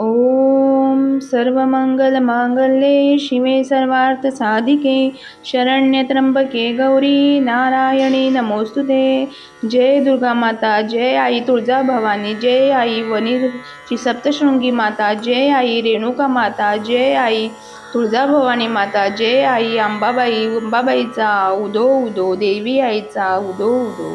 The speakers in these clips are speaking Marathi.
ॐ सर्वमङ्गलमाङ्गल्ये शिवे सर्वार्थसाधिके शरण्यत्र्यंबके गौरी नारायणी नमोस्तु ते। जय दुर्गा माता जय आई तुळजाभवानी जय आई वनीची सप्तशृंगी माता जय आई रेणुका माता जय आई तुळजाभवानी माता जय आई अंबाबाई अंबाबाईचा उदो उदो देवी आईचा उदो उदो।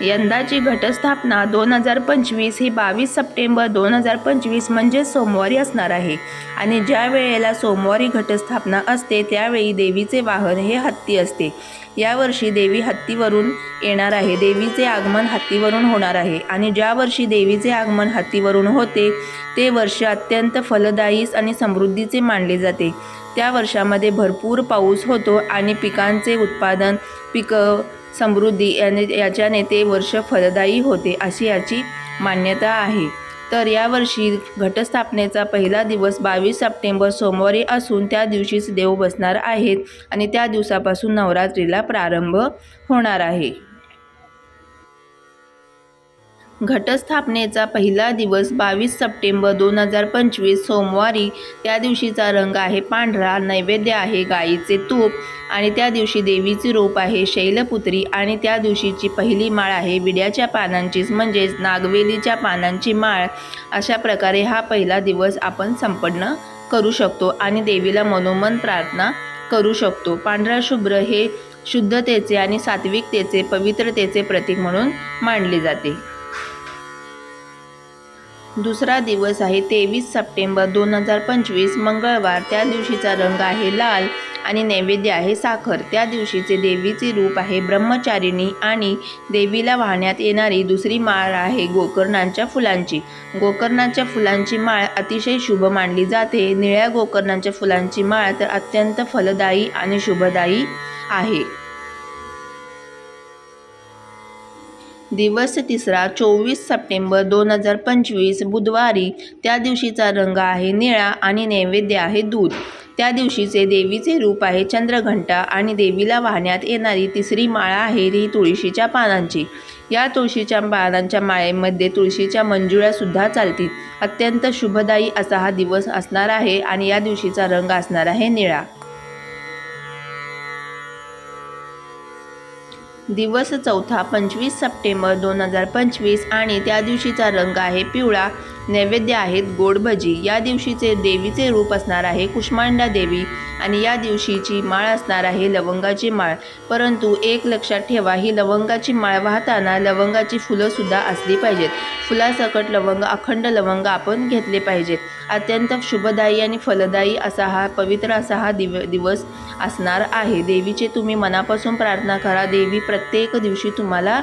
यंदाची घटस्थापना दोन हजार पंचवीस ही बावीस सप्टेंबर दोन हजार पंचवीस म्हणजे सोमवारी असणार आहे. आणि ज्या वेळेला सोमवारी घटस्थापना असते त्यावेळी देवीचे वाहन हे हत्ती असते. यावर्षी देवी हत्तीवरून येणार आहे. देवीचे आगमन हत्तीवरून होणार आहे. आणि ज्या वर्षी देवीचे आगमन हत्तीवरून होते ते वर्ष अत्यंत फलदायी आणि समृद्धीचे मानले जाते. त्या वर्षामध्ये भरपूर पाऊस होतो आणि पिकांचे उत्पादन पिकं समृद्धी याने याच्याने ते वर्ष फलदायी होते अशी याची मान्यता आहे. तर यावर्षी घटस्थापनेचा पहिला दिवस बावीस सप्टेंबर सोमवारी असून त्या दिवशीच देव बसणार आहेत आणि त्या दिवसापासून नवरात्रीला प्रारंभ होणार आहे. घटस्थापनेचा पहिला दिवस बावीस सप्टेंबर दोन हजार पंचवीस सोमवारी. त्या दिवशीचा रंग आहे पांढरा नैवेद्य आहे गाईचे तूप आणि त्या दिवशी देवीचे रूप आहे शैलपुत्री आणि त्या दिवशीची पहिली माळ आहे विड्याच्या पानांचीच म्हणजेच नागवेलीच्या पानांची माळ. अशा प्रकारे हा पहिला दिवस आपण संपन्न करू शकतो आणि देवीला मनोमन प्रार्थना करू शकतो. पांढरा शुभ्र हे शुद्धतेचे आणि सात्विकतेचे पवित्रतेचे प्रतीक म्हणून मानले जाते. दुसरा दिवस आहे तेवीस सप्टेंबर दोन हजार पंचवीस. मंगळवार त्या दिवशीचा रंग आहे लाल आणि नैवेद्य आहे साखर. त्या दिवशीचे देवीचे रूप आहे ब्रह्मचारिणी आणि देवीला वाहण्यात येणारी दुसरी माळ आहे गोकर्णांच्या फुलांची. गोकर्णाच्या फुलांची माळ अतिशय शुभ मानली जाते. निळ्या गोकर्णांच्या फुलांची माळ तर अत्यंत फलदायी आणि शुभदायी आहे. दिवस तिसरा चोवीस सप्टेंबर दोन हजार पंचवीस बुधवारी. त्या दिवशीचा रंग आहे निळा आणि नैवेद्य आहे दूध. त्या दिवशीचे देवीचे रूप आहे चंद्रघंटा आणि देवीला वाहण्यात येणारी तिसरी माळा आहे ही तुळशीच्या पानांची. या तुळशीच्या पानांच्या माळेमध्ये तुळशीच्या मंजुळ्यासुद्धा चालतील. अत्यंत शुभदायी असा हा दिवस असणार आहे आणि या दिवशीचा रंग असणार आहे निळा. दिवस चौथा पंचवीस सप्टेंबर दोन हजार पंचवीस आणि त्या दिवशीचा रंग आहे पिवळा. नैवेद्य आहेत गोड भजी. या दिवशीचे देवीचे रूप असणार आहे कुष्मांडा देवी आणि या दिवशीची माळ असणार आहे लवंगाची माळ. परंतु एक लक्षात ठेवा ही लवंगाची माळ वाहताना लवंगाची फुलंसुद्धा असली पाहिजेत. फुलासकट लवंग अखंड लवंग आपण घेतले पाहिजेत. अत्यंत शुभदायी आणि फलदायी असा हा पवित्र असा हा दिव दिवस असणार आहे. देवीचे तुम्ही मनापासून प्रार्थना करा. देवी प्रत्येक दिवशी तुम्हाला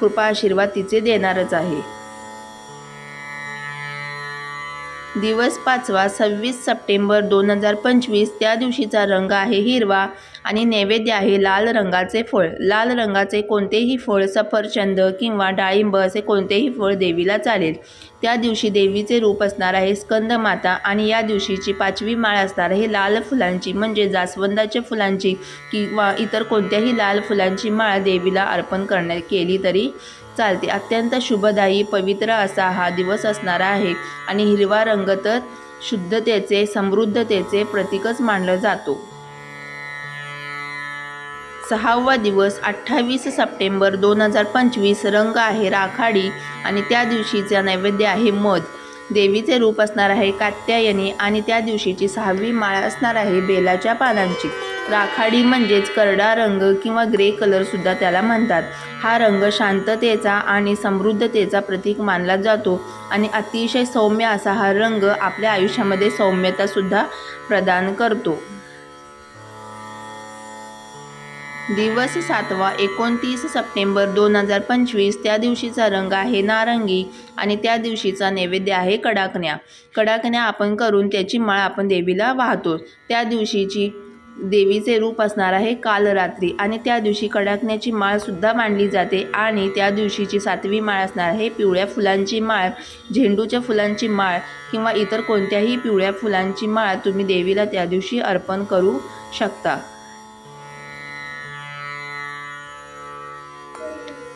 कृपा आशीर्वाद तिचे देणारच आहे. दिवस पाचवा सव्वीस सप्टेंबर दोन हजार पंचवीस त्या दिवशीचा रंग आहे हिरवा आणि नैवेद्य आहे लाल रंगाचे फळ. लाल रंगाचे कोणतेही फळ सफरचंद किंवा डाळिंब असे कोणतेही फळ देवीला चालेल. त्या दिवशी देवीचे रूप असणार आहे स्कंद माता आणि या दिवशीची पाचवी माळ असणार आहे लाल फुलांची म्हणजे जास्वंदाच्या फुलांची किंवा इतर कोणत्याही लाल फुलांची माळ देवीला अर्पण करण्यात केली तरी चालते. अत्यंत शुभदायी पवित्र असा हा दिवस असणार आहे आणि हिरवा रंग तर शुद्धतेचे समृद्धतेचे प्रतीकच मानला जातो. सहावा दिवस अठ्ठावीस सप्टेंबर दोन हजार पंचवीस रंग आहे राखाडी आणि त्या दिवशीचा नैवेद्य आहे मध. देवीचे रूप असणार आहे कात्यायनी आणि त्या दिवशीची सहावी माळ असणार आहे बेलाच्या पानांची. राखाडी म्हणजेच करडा रंग किंवा ग्रे कलरसुद्धा त्याला म्हणतात. हा रंग शांततेचा आणि समृद्धतेचा प्रतीक मानला जातो आणि अतिशय सौम्य असा हा रंग आपल्या आयुष्यामध्ये सौम्यतासुद्धा प्रदान करतो. दिवस सातवा एकोणतीस सप्टेंबर दोन हजार पंचवीस त्या दिवशीचा रंग आहे नारंगी आणि त्या दिवशीचा नैवेद्य आहे कडाकण्या. कडाकण्या आपण करून त्याची माळ आपण देवीला वाहतो. त्या दिवशीची देवीचे रूप असणार आहे कालरात्री. आणि त्या दिवशी कडाकण्याची माळसुद्धा मांडली जाते. आणि त्या दिवशीची सातवी माळ असणार आहे पिवळ्या फुलांची माळ झेंडूच्या फुलांची माळ किंवा इतर कोणत्याही पिवळ्या फुलांची माळ तुम्ही देवीला त्या दिवशी अर्पण करू शकता.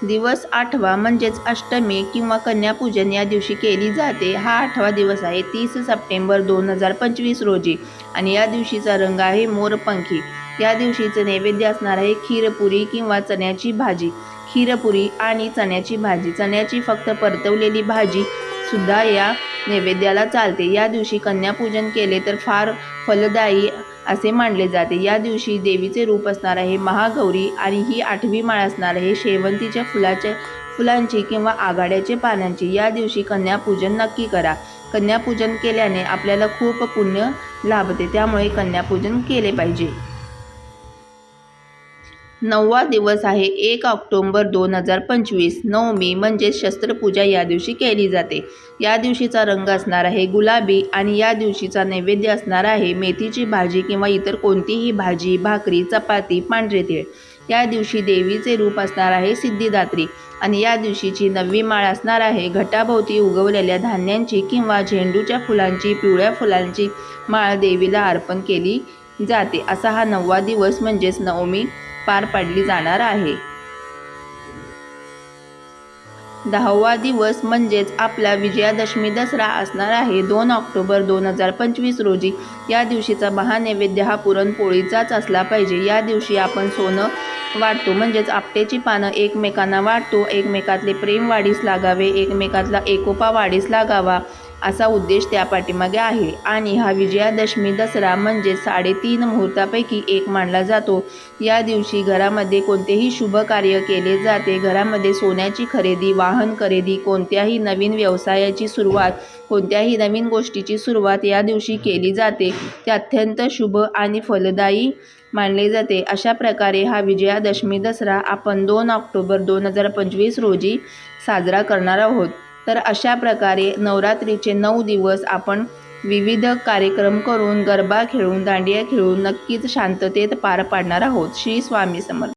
दिवस आठवा म्हणजेच अष्टमी किंवा कन्यापूजन या दिवशी केली जाते. हा आठवा दिवस आहे तीस सप्टेंबर दोन हजार पंचवीस रोजी. आणि या दिवशीचा रंग आहे मोरपंखी. या दिवशीचं नैवेद्य असणार आहे खीरपुरी किंवा चण्याची भाजी. खीरपुरी आणि चण्याची भाजी. चण्याची फक्त परतवलेली भाजी सुद्धा या नैवेद्याला चालते. या दिवशी कन्यापूजन केले तर फार फलदायी असे मानले जाते. या दिवशी देवीचे रूप असणार आहे महागौरी आणि ही आठवी माळ असणार आहे. शेवंतीच्या फुलाच्या फुलांची किंवा आघाड्याचे पानांची. या दिवशी कन्यापूजन नक्की करा. कन्यापूजन केल्याने आपल्याला खूप पुण्य लाभते. त्यामुळे कन्यापूजन केले पाहिजे. नववा दिवस आहे. एक ऑक्टोंबर दोन हजार पंचवीस. नवमी म्हणजेच शस्त्रपूजा या दिवशी केली जाते. या दिवशीचा रंग असणार आहे गुलाबी आणि या दिवशीचा नैवेद्य असणार आहे मेथीची भाजी किंवा इतर कोणतीही भाजी भाकरी चपाती पांढरे तीळ. या दिवशी देवीचे रूप असणार आहे सिद्धिदात्री आणि या दिवशीची नववी माळ असणार आहे घटाभोवती उगवलेल्या धान्यांची किंवा झेंडूच्या फुलांची पिवळ्या फुलांची माळ देवीला अर्पण केली जाते. असा हा नववा दिवस म्हणजेच नवमी पार पाडली जाणार आहे. दहावा दिवस म्हणजेच आपला विजयादशमी दसरा असणार आहे. दोन ऑक्टोबर दोन हजार पंचवीस रोजी या दिवशीचा महानैवेद्य हा पुरणपोळीचाच असला पाहिजे. या दिवशी आपण सोनं वाटतो. म्हणजेच आपटेची पानं एकमेकांना वाटतो. एकमेकातले प्रेम वाढीस लागावे. एकमेकातला एकोपा वाढीस लागावा. असा उद्देश त्या पाठीमागे आहे. आणि हा विजयादशमी दसरा म्हणजे साडेतीन मुहूर्तापैकी एक मानला जातो. या दिवशी घरामध्ये कोणतेही शुभ कार्य केले जाते. घरामध्ये सोन्याची खरेदी वाहन खरेदी कोणत्याही नवीन व्यवसायाची सुरुवात कोणत्याही नवीन गोष्टीची सुरुवात या दिवशी केली जाते. ते अत्यंत शुभ आणि फलदायी मानले जाते. अशा प्रकारे हा विजयादशमी दसरा आपण दोन ऑक्टोबर दोन हजार पंचवीस रोजी साजरा करणार आहोत. तर अशा प्रकारे नवरात्रीचे नऊ दिवस आपण विविध कार्यक्रम करून गरबा खेळून दांडिया खेळून नक्कीच शांततेत पार पाडणार आहोत. श्री स्वामी समर्थ.